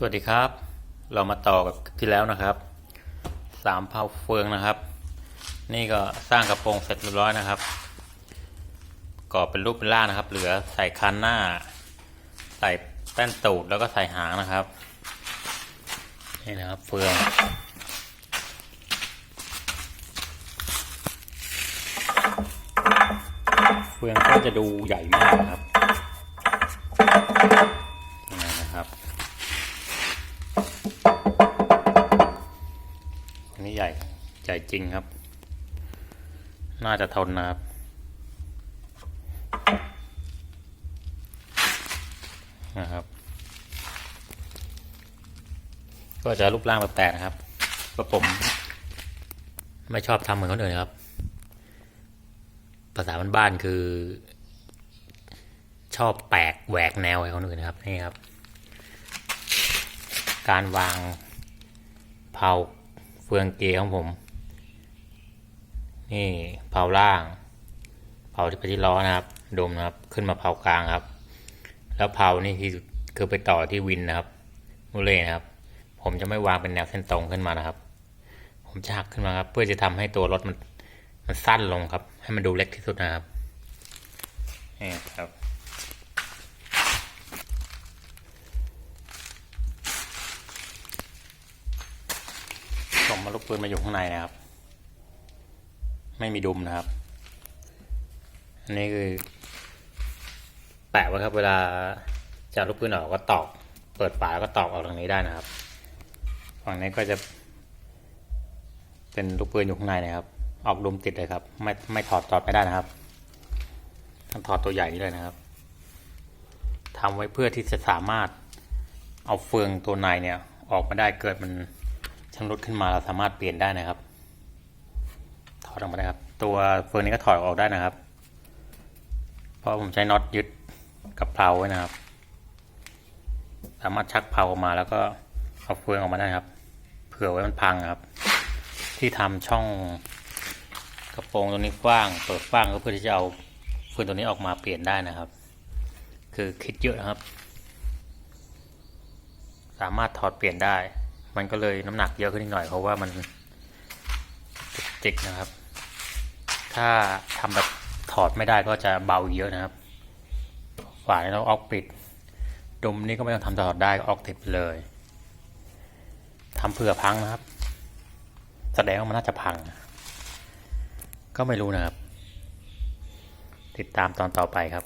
สวัสดีครับ เรามาต่อกับที่แล้วนะครับสามเผาเฟืองนะครับ นี่ก็สร้างกระโปรงเสร็จเรียบร้อยนะครับก่อเป็นรูปเป็นร่านะครับ เหลือใส่คันหน้า ใส่แป้นตูดแล้วก็ใส่หางนะครับ นี่นะครับเฟืองเฟืองก็จะดูใหญ่มากนะครับ ใหญ่ใหญ่จริงครับ น่าจะทนนะครับ นะครับ ก็จะรูปร่างแปลกๆนะครับก็ผม ไม่ชอบทำเหมือนคนอื่นครับ ภาษาบ้านๆคือ ชอบแปลกแหวกแนวให้คนอื่นนะครับนี่ครับ การวางเผา เฟืองเกของผม นี่เผาล่าง เผาที่ไปที่ล้อนะครับ ดมนะครับ ขึ้นมาเผากลางครับ แล้วเผานี่ที่คือไปต่อที่วินนะครับมูเล่นะครับ ผมจะไม่วางเป็นแนวเส้นตรงขึ้นมานะครับ ผมจะหักขึ้นมาครับ เพื่อจะทำให้ตัวรถมันมันสั้นลงครับ ให้มันดูเล็กที่สุดนะครับนี่ครับ มาลูกปืนมาอยู่ข้างในนะครับ ไม่มีดุมนะครับ อันนี้คือ แปะไว้ครับ เวลาจะลูกปืนออกก็ตอก เปิดฝาแล้วก็ตอกออกทางนี้ได้นะครับ ฝั่งนี้ก็จะ เป็นลูกปืนอยู่ข้างในนะครับ ออกดุมติดเลยครับ ไม่ไม่ถอดถอดไม่ได้นะครับต้องถอดตัวใหญ่นี้เลยนะครับทำไว้เพื่อที่จะสามารถเอาเฟืองตัวในเนี่ย ออกมาได้เกิดมัน ชำรุดขึ้นมาเราสามารถเปลี่ยนได้นะครับ ถอดออกมาได้ครับ ตัวเฟืองนี้ก็ถอดออกได้นะครับ เพราะผมใช้น็อตยึดกับเพลาไว้นะครับ สามารถชักเพลาออกมาแล้วก็เอาเฟืองออกมาได้ครับ เผื่อไว้มันพังครับ ที่ทำช่องกระโปรงตัวนี้กว้าง เปิดกว้างก็เพื่อที่จะเอาเฟืองตัวนี้ออกมาเปลี่ยนได้นะครับ คือคิดเยอะนะครับ สามารถถอดเปลี่ยนได้ มันก็เลยน้ำหนักเยอะขึ้นหน่อยเพราะว่ามันจิกนะครับ ถ้าทำแบบถอดไม่ได้ก็จะเบาเยอะนะครับ ฝานี้เราออกปิด ดุมนี่ก็ไม่ต้องทำถอดได้ก็ออกติดเลยทำเผื่อพังนะครับ แสดงว่ามันน่าจะพัง ก็ไม่รู้นะครับ ติดตามตอนต่อไปครับ